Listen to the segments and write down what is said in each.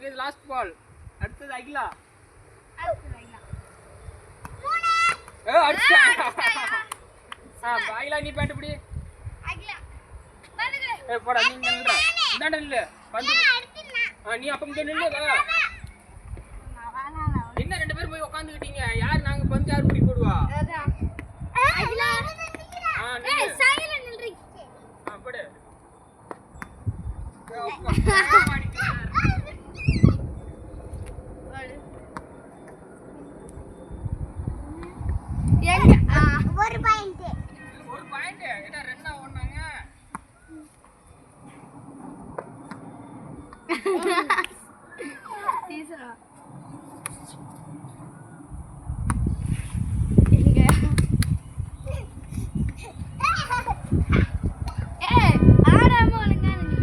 பால் அடுத்தது அகிலா. ஏ அடிச்சா அகிலா. நீ பேண்ட் பிடி அகிலா. பாருங்க. ஏ போடா நீ இங்க நில்றா இந்தாண்ட நில்லு. பந்து ஆ நீ. அப்ப இங்க நில்லு வா. நான். வேணாம். என்ன ரெண்டு பேரும் போய் உட்காந்துக்கிட்டீங்க யார் நாங்க பந்து யார் பிடி போடுவா? அதான். அகிலா. ஆ ஏய், நில்லு. சைடுல நில்றீ. ஆ போடு.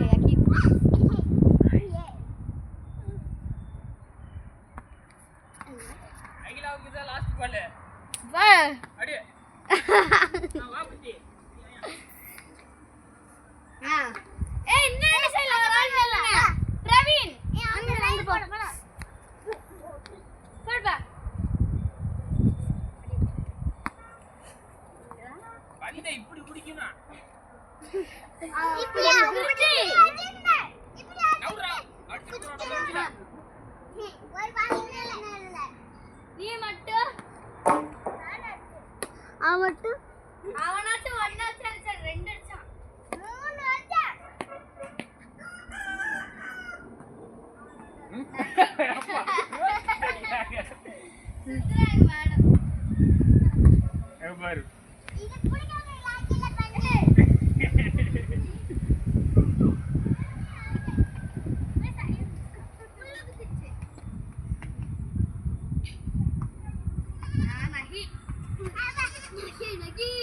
யக்கி அகிலாவுக்கு இதான் லாஸ்ட் பால் அடி பந்தை இப்படி பிடிக்கணும் நீ மட்டும். அவன் மட்டும். அவனாச்சும் அடிச்சான் ரெண்டு அடிச்சான். மூணு அடிச்சான். சுத்துறாங்க மேடம் ஏ, பாரு. นหนาฮินาฮินาฮิ